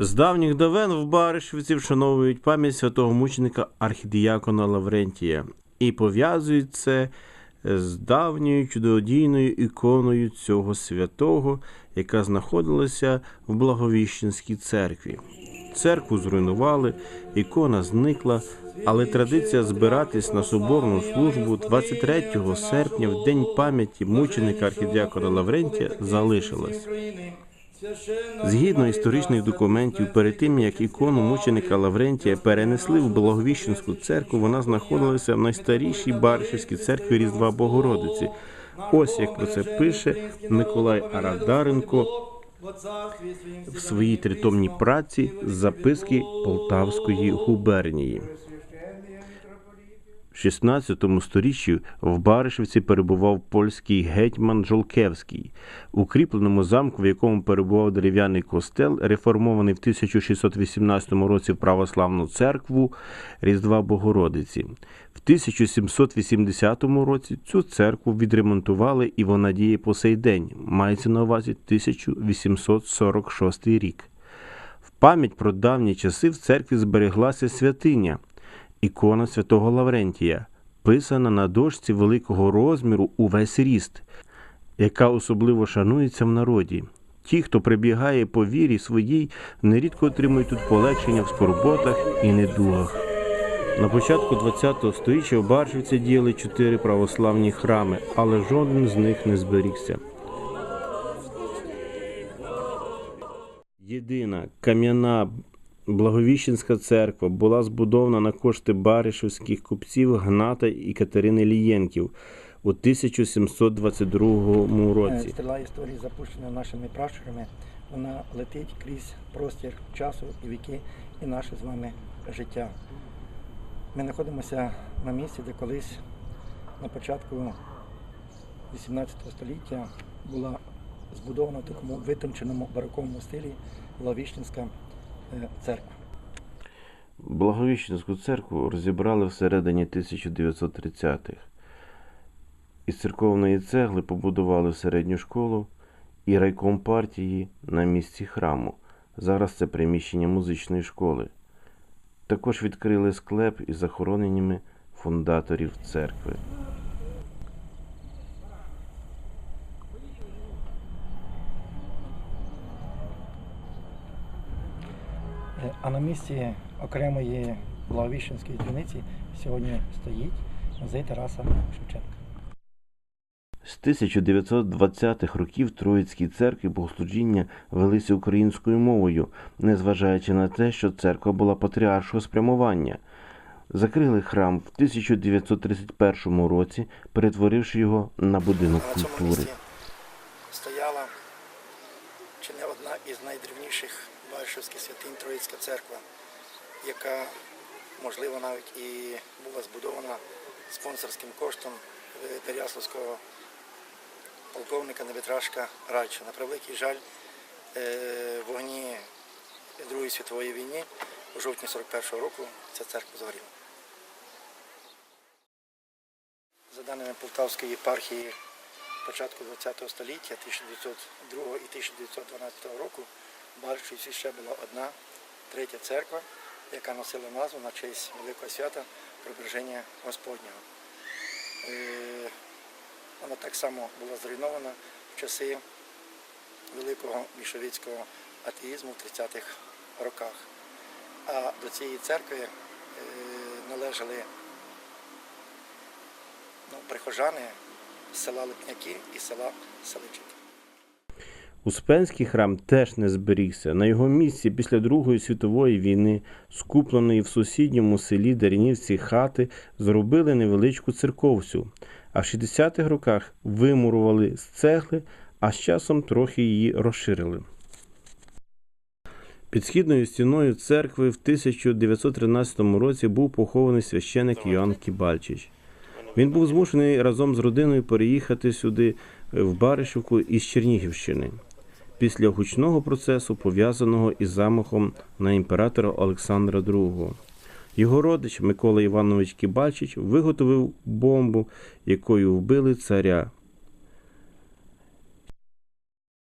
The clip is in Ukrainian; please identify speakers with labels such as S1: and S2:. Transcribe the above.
S1: З давніх давен в Баришівці вшановують пам'ять святого мученика архідіякона Лаврентія і пов'язують це з давньою чудодійною іконою цього святого, яка знаходилася в Благовіщенській церкві. Церкву зруйнували, ікона зникла, але традиція збиратись на соборну службу 23 серпня, в день пам'яті мученика архідіакона Лаврентія, залишилась. Згідно історичних документів, перед тим як ікону мученика Лаврентія перенесли в Благовіщенську церкву, вона знаходилася в найстарішій Баршівській церкві Різдва Богородиці. Ось як про це пише Миколай Арадаренко в своїй тритомній праці записки Полтавської губернії. В 16 сторіччі в Баришівці перебував польський гетьман Жолкевський. У кріпленому замку, в якому перебував дерев'яний костел, реформований в 1618 році в православну церкву Різдва Богородиці. В 1780 році цю церкву відремонтували і вона діє по сей день. Мається на увазі 1846 рік. В пам'ять про давні часи в церкві збереглася святиня ікона святого Лаврентія, писана на дошці великого розміру увесь ріст, яка особливо шанується в народі. Ті, хто прибігає по вірі своїй, нерідко отримують тут полегшення в скорботах і недугах. На початку ХХ століття в Баршівці діяли чотири православні храми, але жоден з них не зберігся. Єдина кам'яна Благовіщенська церква була збудована на кошти баришівських купців Гната і Катерини Лієнків у 1722
S2: Е,
S1: році.
S2: Стріла історії запущена нашими пращурами. Вона летить крізь простір часу і віки, і наше з вами життя. Ми знаходимося на місці, де колись на початку 18 століття була збудована в такому витонченому бароковому стилі Лавіщенська церква.
S1: Благовіщенську церкву розібрали всередині 1930-х. Із церковної цегли побудували середню школу і райком партії на місці храму. Зараз це приміщення музичної школи. Також відкрили склеп із захороненнями фундаторів церкви.
S2: А на місці окремої Благовіщенської дзвіниці сьогодні стоїть музей Тараса Шевченка.
S1: З 1920-х років Троїцькій церкві богослужіння велися українською мовою, незважаючи на те, що церква була патріаршого спрямування. Закрили храм в 1931 році, перетворивши його на будинок культури.
S2: місці стояла чи не одна із Баришівських святинь Троїцька церква, яка, можливо, навіть і була збудована спонсорським коштом Переяславського полковника Небетрашка Райча. На превеликий жаль, е, вогні Другої світової війни у жовтні 41-го року ця церква згоріла. За даними Полтавської єпархії початку ХХ століття, 1902 і 1912 року, в ще була одна третя церква, яка носила назву на честь Великого свята Преображення Господнього. Е, Вона так само була зруйнована в часи великого більшовицького атеїзму в 30-х роках. А до цієї церкви е, належали ну, прихожани з села Липняки і села Селичики.
S1: Успенський храм теж не зберігся. На його місці після Другої світової війни, скупленої в сусідньому селі Дарінівці хати, зробили невеличку церковцю, а в 60-х роках вимурували з цегли, а з часом трохи її розширили. Під східною стіною церкви в 1913 році був похований священик Йоанн Кібальчич. Він був змушений разом з родиною переїхати сюди в Баришівку із Чернігівщини після гучного процесу, пов'язаного із замахом на імператора Олександра II. Його родич Микола Іванович Кібальчич виготовив бомбу, якою вбили царя.